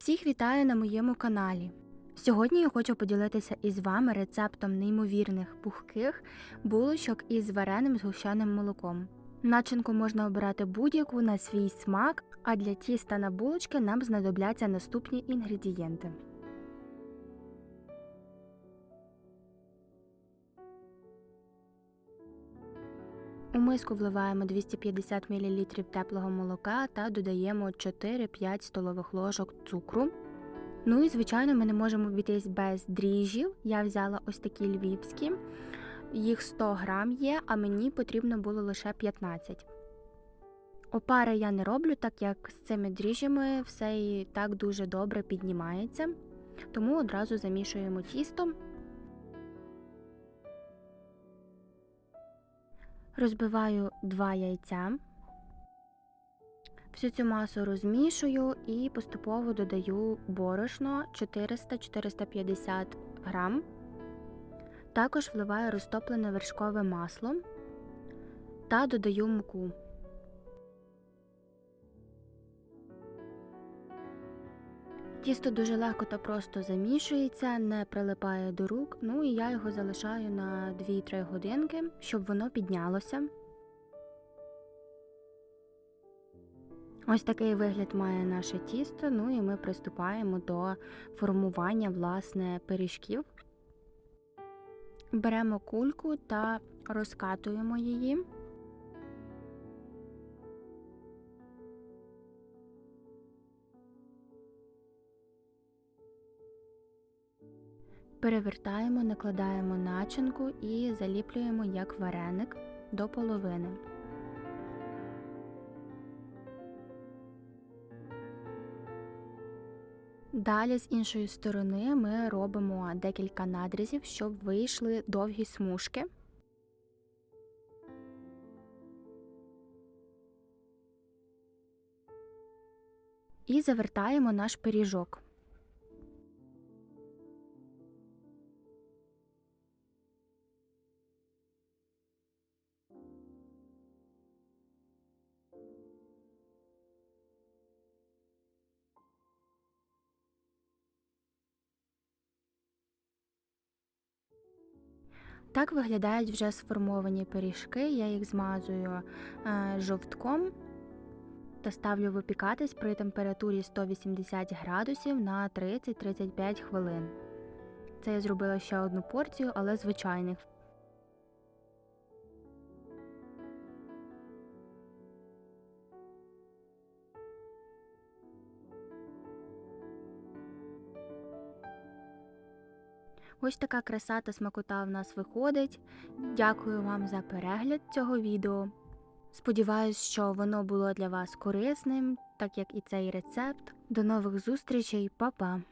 Всіх вітаю на моєму каналі. Сьогодні я хочу поділитися із вами рецептом неймовірних пухких булочок із вареним згущеним молоком. Начинку можна обирати будь-яку на свій смак, а для тіста на булочки нам знадобляться наступні інгредієнти. Миску вливаємо 250 мл теплого молока та додаємо 4-5 столових ложок цукру. Ну і, звичайно, ми не можемо обійтись без дріжджів. Я взяла ось такі львівські, їх 100 грам є, а мені потрібно було лише 15. Опари я не роблю, так як з цими дріжджами все і так дуже добре піднімається. Тому одразу замішуємо тісто. Розбиваю 2 яйця. Всю цю масу розмішую і поступово додаю борошно 400-450 грам. Також вливаю розтоплене вершкове масло та додаю муку. Тісто дуже легко та просто замішується, не прилипає до рук, ну і я його залишаю на 2-3 годинки, щоб воно піднялося. Ось такий вигляд має наше тісто, ну і ми приступаємо до формування власне пиріжків. Беремо кульку та розкатуємо її. Перевертаємо, накладаємо начинку і заліплюємо як вареник до половини. Далі з іншої сторони ми робимо декілька надрізів, щоб вийшли довгі смужки. І завертаємо наш пиріжок. Так виглядають вже сформовані пиріжки. Я їх змазую е, жовтком та ставлю випікатись при температурі 180 градусів на 30-35 хвилин. Це я зробила ще одну порцію, але звичайних. Ось така краса та смакота в нас виходить. Дякую вам за перегляд цього відео. Сподіваюсь, що воно було для вас корисним, так як і цей рецепт. До нових зустрічей, Па-па!